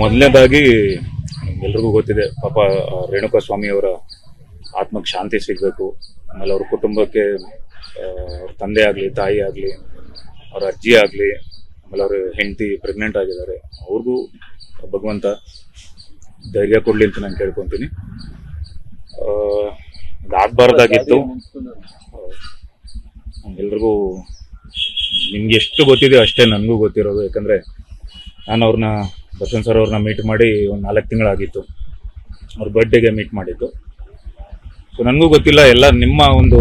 ಮೊದಲನೇದಾಗಿ ಎಲ್ರಿಗೂ ಗೊತ್ತಿದೆ, ಪಾಪ ರೇಣುಕಾ ಸ್ವಾಮಿಯವರ ಆತ್ಮಕ್ಕೆ ಶಾಂತಿ ಸಿಗಬೇಕು. ಆಮೇಲೆ ಅವ್ರ ಕುಟುಂಬಕ್ಕೆ ಅವ್ರ ತಂದೆ ಆಗಲಿ, ತಾಯಿ ಆಗಲಿ, ಅವ್ರ ಅಜ್ಜಿ ಆಗಲಿ, ಆಮೇಲೆ ಅವ್ರ ಹೆಂಡತಿ ಪ್ರೆಗ್ನೆಂಟ್ ಆಗಿದ್ದಾರೆ, ಅವ್ರಿಗೂ ಭಗವಂತ ಧೈರ್ಯ ಕೊಡ್ಲಿ ಅಂತ ನಾನು ಕೇಳ್ಕೊತೀನಿ. ಅದಾಗಬಾರ್ದಾಗಿತ್ತು. ಎಲ್ರಿಗೂ ನಿಮ್ಗೆ ಎಷ್ಟು ಗೊತ್ತಿದೆ ಅಷ್ಟೇ ನನಗೂ ಗೊತ್ತಿರೋದು, ಯಾಕಂದ್ರೆ ನಾನು ಅವ್ರನ್ನ ದರ್ಶನ್ ಸರ್ ಅವ್ರನ್ನ ಮೀಟ್ ಮಾಡಿ ಒಂದು ನಾಲ್ಕು ತಿಂಗಳಾಗಿತ್ತು. ಅವ್ರ ಬರ್ಡೇಗೆ ಮೀಟ್ ಮಾಡಿದ್ದು. ಸೊ ನನಗೂ ಗೊತ್ತಿಲ್ಲ, ಎಲ್ಲ ನಿಮ್ಮ ಒಂದು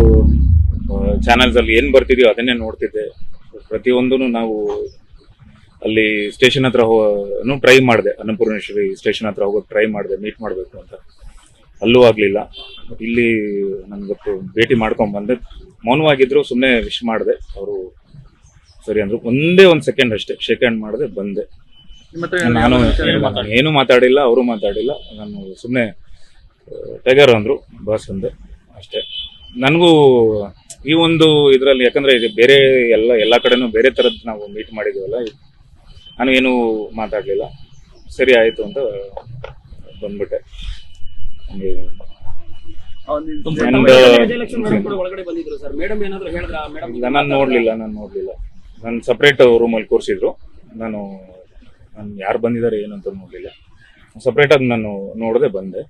ಚಾನೆಲ್ಸ್ ಅಲ್ಲಿ ಏನು ಬರ್ತಿದೆಯೋ ಅದನ್ನೇ ನೋಡ್ತಿದ್ದೆ. ಪ್ರತಿಯೊಂದೂ ನಾವು ಅಲ್ಲಿ ಸ್ಟೇಷನ್ ಹತ್ರ ಹೋನು ಟ್ರೈ ಮಾಡಿದೆ. ಅನ್ನಪೂರ್ಣೇಶ್ವರಿ ಸ್ಟೇಷನ್ ಹತ್ರ ಹೋಗೋಕೆ ಟ್ರೈ ಮಾಡಿದೆ ಮೀಟ್ ಮಾಡಬೇಕು ಅಂತ. ಅಲ್ಲೂ ಆಗಲಿಲ್ಲ. ಇಲ್ಲಿ ನನಗೊತ್ತು ಭೇಟಿ ಮಾಡ್ಕೊಂಬಂದೆ ಬಂದೆ. ಮೌನವಾಗಿದ್ರು ಸುಮ್ಮನೆ ವಿಶ್ ಮಾಡಿದೆ. ಅವರು ಸರಿ ಅಂದ್ರು. ಒಂದೇ ಒಂದು ಸೆಕೆಂಡ್ ಅಷ್ಟೇ. ಹ್ಯಾಂಡ್ ಮಾಡಿದೆ, ಬಂದೆ. ನಾನು ಏನು ಮಾತಾಡಿಲ್ಲ? ಅವರು ಮಾತಾಡಿಲ್ಲ. ನಾನು ಸುಮ್ಮನೆ ಟೈಗರ್ ಅಂದರು ಬಾಸ್ ಅಂದೆ ಅಷ್ಟೇ. ನನಗೂ ಈ ಒಂದು ಇದರಲ್ಲಿ ಯಾಕಂದರೆ ಇದು ಬೇರೆ ಎಲ್ಲ ಎಲ್ಲ ಕಡೆನೂ ಬೇರೆ ಥರದ್ದು ನಾವು ಮೀಟ್ ಮಾಡಿದ್ದೀವಲ್ಲ ನಾನು ಏನೂ ಮಾತಾಡಲಿಲ್ಲ. ಸರಿ ಆಯಿತು ಅಂತ ಬಂದ್ಬಿಟ್ಟೆ. ನಾನು ನೋಡಲಿಲ್ಲ ನಾನು ನೋಡಲಿಲ್ಲ. ನಾನು ಸಪ್ರೇಟ್ ರೂಮಲ್ಲಿ ಕೂರಿಸಿದ್ರು. ನಾನು ನಾನು ಯಾರು ಬಂದಿದ್ದಾರೆ ಏನು ಅಂತ ನೋಡ್ಲಿಲ್ಲ. ಸಪ್ರೇಟ್ ಆಗಿ ನಾನು ನೋಡದೆ ಬಂದೆ.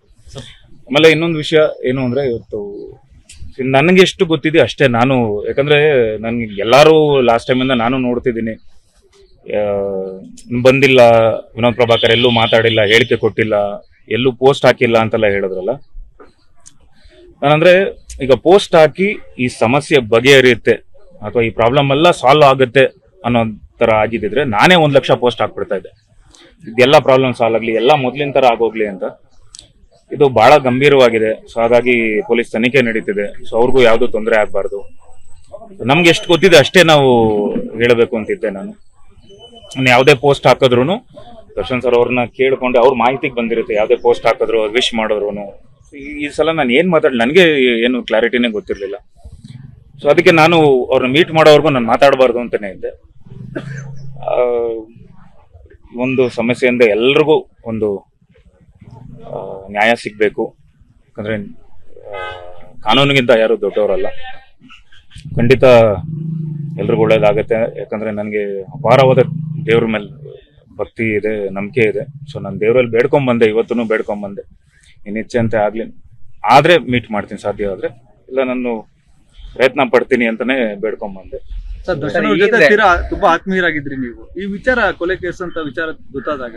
ಆಮೇಲೆ ಇನ್ನೊಂದು ವಿಷಯ ಏನು ಅಂದ್ರೆ ಇವತ್ತು ನನಗೆ ಎಷ್ಟು ಗೊತ್ತಿದೆ ಅಷ್ಟೇ ನಾನು, ಯಾಕಂದ್ರೆ ನನ್ಗೆ ಎಲ್ಲರೂ ಲಾಸ್ಟ್ ಟೈಮಿಂದ ನಾನು ನೋಡ್ತಿದ್ದೀನಿ. ಬಂದಿಲ್ಲ, ವಿನೋದ್ ಪ್ರಭಾಕರ್ ಎಲ್ಲೂ ಮಾತಾಡಿಲ್ಲ, ಹೇಳಿಕೆ ಕೊಟ್ಟಿಲ್ಲ, ಎಲ್ಲೂ ಪೋಸ್ಟ್ ಹಾಕಿಲ್ಲ ಅಂತೆಲ್ಲ ಹೇಳಿದ್ರಲ್ಲ. ನಾನಂದ್ರೆ ಈಗ ಪೋಸ್ಟ್ ಹಾಕಿ ಈ ಸಮಸ್ಯೆ ಬಗೆಹರಿಯುತ್ತೆ, ಅಥವಾ ಈ ಪ್ರಾಬ್ಲಮ್ ಎಲ್ಲ ಸಾಲ್ವ್ ಆಗುತ್ತೆ ಅನ್ನೋ ತರ ಆಗಿದ್ದಿದ್ರೆ ನಾನೇ ಒಂದು ಲಕ್ಷ ಪೋಸ್ಟ್ ಹಾಕ್ಬಿಡ್ತಾ ಇದ್ದೆ. ಇದೆಲ್ಲ ಪ್ರಾಬ್ಲಮ್ ಸಾಲ್ವ್ ಆಗ್ಲಿ, ಎಲ್ಲ ಮೊದ್ಲಿನ ತರ ಆಗೋಗ್ಲಿ ಅಂತ. ಇದು ಬಹಳ ಗಂಭೀರವಾಗಿದೆ. ಸೊ ಹಾಗಾಗಿ ಪೊಲೀಸ್ ತನಿಖೆ ನಡೀತಿದೆ. ಸೊ ಅವ್ರಿಗೂ ಯಾವುದೂ ತೊಂದರೆ ಆಗಬಾರ್ದು. ನಮ್ಗೆ ಎಷ್ಟು ಗೊತ್ತಿದೆ ಅಷ್ಟೇ ನಾವು ಹೇಳಬೇಕು ಅಂತಿದ್ದೆ ನಾನು. ಯಾವುದೇ ಪೋಸ್ಟ್ ಹಾಕಿದ್ರು ದರ್ಶನ್ ಸರ್ ಅವ್ರನ್ನ ಕೇಳ್ಕೊಂಡು ಅವ್ರ ಮಾಹಿತಿಗೆ ಬಂದಿರುತ್ತೆ ಯಾವುದೇ ಪೋಸ್ಟ್ ಹಾಕಿದ್ರು ವಿಶ್ ಮಾಡಿದ್ರು ಈ ಸಲ ನಾನು ಏನು ಮಾತಾಡ್ಲಿ ನನಗೆ ಏನು ಕ್ಲಾರಿಟಿನೇ ಗೊತ್ತಿರಲಿಲ್ಲ. ಸೊ ಅದಕ್ಕೆ ನಾನು ಅವ್ರನ್ನ ಮೀಟ್ ಮಾಡೋವರೆಗೂ ನಾನು ಮಾತಾಡಬಾರ್ದು ಅಂತಲೇ ಇದ್ದೆ. ಒಂದು ಸಮಸ್ಯೆಯಿಂದ ಎಲ್ರಿಗೂ ಒಂದು ನ್ಯಾಯ ಸಿಗಬೇಕು. ಯಾಕಂದ್ರೆ ಕಾನೂನಿಗಿಂತ ಯಾರು ದೊಡ್ಡವರಲ್ಲ. ಖಂಡಿತ ಎಲ್ರಿಗೂ ಒಳ್ಳೇದಾಗತ್ತೆ. ಯಾಕಂದ್ರೆ ನನಗೆ ಅಪಾರವಾದ ದೇವ್ರ ಮೇಲೆ ಭಕ್ತಿ ಇದೆ, ನಂಬಿಕೆ ಇದೆ. ಸೊ ನಾನು ದೇವರಲ್ಲಿ ಬೇಡ್ಕೊಂಡ್ ಬಂದೆ ಇವತ್ತೂ ಇಚ್ಛೆ ಅಂತ ಆಗ್ಲಿ, ಆದ್ರೆ ಮೀಟ್ ಮಾಡ್ತೀನಿ, ಸಾಧ್ಯ ಆದ್ರೆ. ಇಲ್ಲ, ನಾನು ಪ್ರಯತ್ನ ಪಡ್ತೀನಿ ಅಂತಾನೆ ಬೇಡ್ಕೊಂಡ್ ಬಂದೆ ಸರ್ ದರ್ಶನ್ ಜೊತೆ ತೀರಾ ತುಂಬಾ ಆತ್ಮೀಯರಾಗಿದ್ರಿ ನೀವು. ಈ ವಿಚಾರ ಕೊಲೆ ಕೇಸ್ ಅಂತ ವಿಚಾರ ಗೊತ್ತಾದಾಗ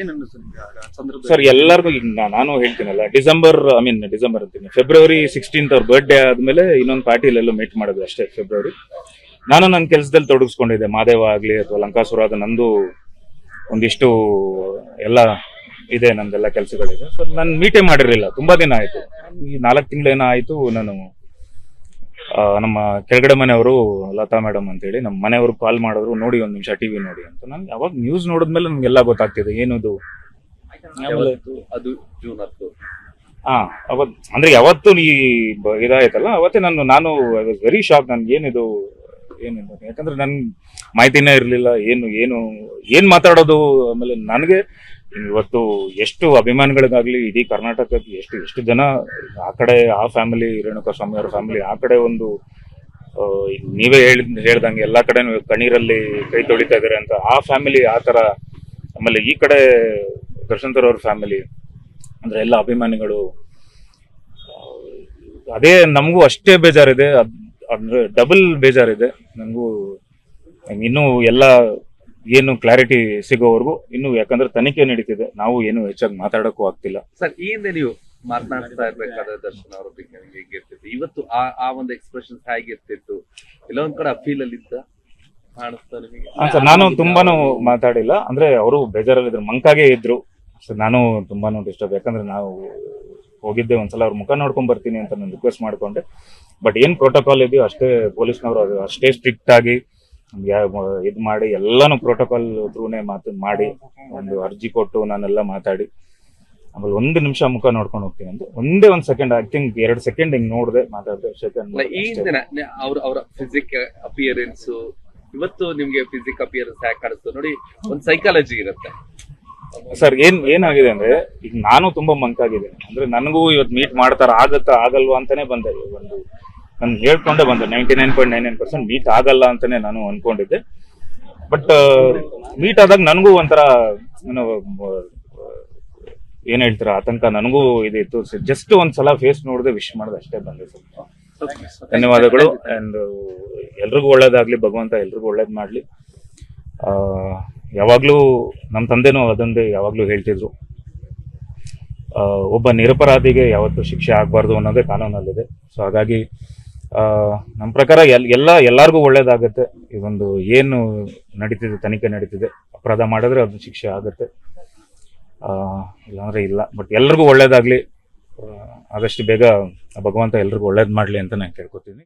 ಏನ್ ಅನ್ನಿಸ್ತು ಸರ್ ಎಲ್ಲರಿಗೂ ನಾನು ಹೇಳ್ತೀನಲ್ಲ ಡಿಸೆಂಬರ್ ಐ ಮೀನ್ ಡಿಸೆಂಬರ್ ಅಂತೀನಿ. ಫೆಬ್ರವರಿ ಸಿಕ್ಸ್ಟೀನ್ತ್ ಅವ್ರ ಬರ್ಡೇ ಆದ್ಮೇಲೆ ಇನ್ನೊಂದು ಪಾರ್ಟಿಲೆಲ್ಲೋ ಮೀಟ್ ಮಾಡೋದು ಅಷ್ಟೇ ಫೆಬ್ರವರಿ. ನಾನು ನನ್ನ ಕೆಲಸದಲ್ಲಿ ತೊಡಗಿಸ್ಕೊಂಡಿದ್ದೆ ಮಾದೇವ ಆಗ್ಲಿ ಅಥವಾ ಲಂಕಾಸುರ ಅದು ನಂದು ಒಂದಿಷ್ಟು ಎಲ್ಲ ಇದೆ ನಂದೆಲ್ಲ ಕೆಲಸಗಳಿದೆ. ಸೊ ನಾನು ಮೀಟೇ ಮಾಡಿರಲಿಲ್ಲ ತುಂಬಾ ದಿನ ಆಯ್ತು. ಈ ನಾಲ್ಕು ತಿಂಗಳೇನೋ ಆಯ್ತು ನಾನು ಆ, ನಮ್ಮ ಕೆಳಗಡೆ ಮನೆಯವರು ಲತಾ ಮೇಡಮ್ ಅಂತೇಳಿ ನಮ್ಮ ಮನೆಯವರು ಕಾಲ್ ಮಾಡಿದ್ರು ನೋಡಿ ಒಂದ್ ನಿಮಿಷ ಟಿವಿ ನೋಡಿ ಅಂತ. ನಾನು ಯಾವಾಗ ನ್ಯೂಸ್ ನೋಡಿದ್ಮೇಲೆ ನಮ್ಗೆಲ್ಲ ಗೊತ್ತಾಗ್ತಿದೆ ಏನದು? ಆಮೇಲೆ ಯಾವತ್ತು? ಅದು ಜೂನ್ ಹತ್ತು. ಹಾ ಅವತ್ ಅಂದ್ರೆ ಯಾವತ್ತು ಈ ಬ- ಇದಾಯ್ತಲ್ಲ ಅವತ್ತೇ ನಾನು ನಾನು ಐ ವಾಸ್ ವೆರಿ ಶಾಕ್ ನನ್ಗೆ ಏನಿದು ಏನಿದು ಯಾಕಂದ್ರೆ ನನ್ ಮಾಹಿತಿನೇ ಇರ್ಲಿಲ್ಲ ಏನು ಏನು ಏನ್ ಮಾತಾಡೋದು? ಆಮೇಲೆ ನನಗೆ ಇವತ್ತು ಎಷ್ಟು ಅಭಿಮಾನಿಗಳಿಗಾಗ್ಲಿ ಇಡೀ ಕರ್ನಾಟಕಕ್ಕೆ ಎಷ್ಟು ಎಷ್ಟು ಜನ ಆ ಕಡೆ ಆ ಫ್ಯಾಮಿಲಿ ರೇಣುಕಾ ಸ್ವಾಮಿ ಅವ್ರ ಫ್ಯಾಮಿಲಿ ಆ ಕಡೆ ಒಂದು ನೀವೇ ಹೇಳಿದ್ ಹೇಳ್ದಂಗೆ ಎಲ್ಲಾ ಕಡೆ ಕಣ್ಣೀರಲ್ಲಿ ಕೈ ತೊಳಿತಾ ಇದಾರೆ ಅಂತ ಆ ಫ್ಯಾಮಿಲಿ ಆ ತರ ಆಮೇಲೆ ಈ ಕಡೆ ದರ್ಶನ್ ಸರ್ ಅವ್ರ ಫ್ಯಾಮಿಲಿ ಅಂದ್ರೆ ಎಲ್ಲ ಅಭಿಮಾನಿಗಳು ಅದೇ ನಮಗೂ ಅಷ್ಟೇ ಬೇಜಾರಿದೆ, ಅದ್- ಅಂದ್ರೆ ಡಬಲ್ ಬೇಜಾರಿದೆ ನನಗೂ ಇನ್ನೂ ಎಲ್ಲ ಏನು ಕ್ಲಾರಿಟಿ ಸಿಗೋವರೆಗೂ ಇನ್ನು ಯಾಕಂದ್ರೆ ತನಿಖೆ ನಡೀತಿದೆ. ನಾವು ಏನು ಹೆಚ್ಚಾಗಿ ಮಾತಾಡಕ್ಕೂ ಆಗ್ತಿಲ್ಲ. ಸರ್ ಈ ಹಿಂದೆ ನೀವು ಮಾತನಾಡ್ತಾ ಇರ್ಬೇಕಾದ್ರೆ ದರ್ಶನ್ ಅವರ ಬಗ್ಗೆ ಹೇಗಿರ್ತಿತ್ತು ಇವತ್ತು ಆ ಆ ಒಂದು ಎಕ್ಸ್ಪ್ರೆಷನ್ ಹೇಗಿರ್ತಿತ್ತು ಇಲ್ಲೊಂದ್ ಕಡೆ ಫೀಲ್ ಅಲ್ಲಿ ಇದ್ದ ಕಾಣಿಸ್ತಾ ನಿಮಗೆ? ಸರ್ ನಾನು ತುಂಬಾನು ಮಾತಾಡಿಲ್ಲ. ಅಂದ್ರೆ ಅವರು ಬೇಜಾರಲ್ಲಿ ಇದ್ರು ಮಂಕಾಗೆ ಇದ್ರು. ಸರ್ ನಾನು ತುಂಬಾನು ಡಿಸ್ಟರ್ಬ್ ಯಾಕಂದ್ರೆ ನಾವು ಹೋಗಿದ್ದೆ ಒಂದ್ಸಲ ಅವ್ರ ಮುಖ ನೋಡ್ಕೊಂಡ್ ಬರ್ತೀನಿ ಅಂತ ನಾನು ರಿಕ್ವೆಸ್ಟ್ ಮಾಡ್ಕೊಂಡೆ. ಬಟ್ ಏನ್ ಪ್ರೋಟೋಕಾಲ್ ಇದೆಯೋ ಅಷ್ಟೇ ಪೊಲೀಸ್ನವರು ಅದು ಅಷ್ಟೇ ಸ್ಟ್ರಿಕ್ಟ್ ಆಗಿ ಇದು ಮಾಡಿ ಎಲ್ಲಾನು ಪ್ರೋಟೋಕಾಲ್ ತ್ರೂನೇ ಮಾತು ಮಾಡಿ ಒಂದು ಅರ್ಜಿ ಕೊಟ್ಟು ನಾನೆಲ್ಲ ಮಾತಾಡಿ. ಆಮೇಲೆ ಒಂದು ನಿಮಿಷ ಮುಖ ನೋಡ್ಕೊಂಡು ಹೋಗ್ತೀನಿ ಅಂತ ಒಂದೇ ಒಂದ್ ಸೆಕೆಂಡ್ ಐ ಥಿಂಕ್ ಎರಡು ಸೆಕೆಂಡ್ ಹಿಂಗ್ ನೋಡಿದೆ ಮಾತಾಡಿದೆ. ಈ ಅವ್ರ ಅವರ ಫಿಸಿಕ್ ಅಪಿಯರೆನ್ಸ್ ಇವತ್ತು ನಿಮ್ಗೆ ಫಿಸಿಕ್ ಅಪಿಯರೆನ್ಸ್ ಯಾಕೆ ಕಾಣಿಸ್ತು? ನೋಡಿ ಒಂದ್ ಸೈಕಾಲಜಿ ಇರುತ್ತೆ. ಸರ್ ಏನ್ ಏನಾಗಿದೆ ಅಂದ್ರೆ ಈಗ ನಾನು ತುಂಬಾ ಮಂಕಾಗಿದೆ ಅಂದ್ರೆ ನನಗೂ ಇವತ್ತು ಮೀಟ್ ಮಾಡ್ತಾರ ಆಗತ್ತಾ ಆಗಲ್ವಾ ಅಂತಾನೆ ಬಂದೆ. ಒಂದು ನಾನು ಹೇಳ್ಕೊಂಡೆ ಬಂದೆ. Ninety nine point nine nine percent meet ಆಗಲ್ಲ ಅಂತಾನೆ ನಾನು ಅನ್ಕೊಂಡಿದ್ದೆ. ಬಟ್ ಮೀಟ್ ಆದಾಗ ನನಗೂ ಒಂಥರ, ಏನು, ಏನ್ ಹೇಳ್ತೀರಾ ಆತಂಕ ನನಗೂ ಇದಿತ್ತು. ಜಸ್ಟ್ ಒಂದ್ಸಲ ಫೇಸ್ ನೋಡಿದೆ ವಿಶ್ ಮಾಡಿದೆ, ಅಷ್ಟೇ ಬಂದೆ ಧನ್ಯವಾದಗಳು. ಅಂಡ್ ಎಲ್ರಿಗೂ ಒಳ್ಳೇದಾಗ್ಲಿ, ಭಗವಂತ ಎಲ್ರಿಗೂ ಒಳ್ಳೇದ್ ಮಾಡ್ಲಿ. ಯಾವಾಗ್ಲೂ ನಮ್ಮ ತಂದೆನೂ ಅದೊಂದೇ ಯಾವಾಗ್ಲೂ ಹೇಳ್ತಿದ್ರು. ಒಬ್ಬ ನಿರಪರಾಧಿಗೆ ಯಾವತ್ತೂ ಶಿಕ್ಷೆ ಆಗಬಾರ್ದು ಅನ್ನೋದೇ ಕಾನೂನಲ್ಲಿದೆ. ಸೊ ಹಾಗಾಗಿ ನಮ್ಮ ಪ್ರಕಾರ ಎಲ್, ಎಲ್ಲ, ಎಲ್ಲರಿಗೂ ಒಳ್ಳೇದಾಗತ್ತೆ. ಒಂದು ಏನು ನಡೀತಿದೆ, ತನಿಖೆ ನಡೀತಿದೆ, ಅಪರಾಧ ಮಾಡಿದ್ರೆ ಅದು ಶಿಕ್ಷೆ ಆಗುತ್ತೆ. ಇಲ್ಲಾಂದ್ರೆ ಇಲ್ಲ. ಬಟ್ ಎಲ್ರಿಗೂ ಒಳ್ಳೇದಾಗ್ಲಿ. ಆದಷ್ಟು ಬೇಗ ಭಗವಂತ ಎಲ್ರಿಗೂ ಒಳ್ಳೇದು ಮಾಡಲಿ ಅಂತ ನಾನು ಕೇಳ್ಕೊತೀನಿ.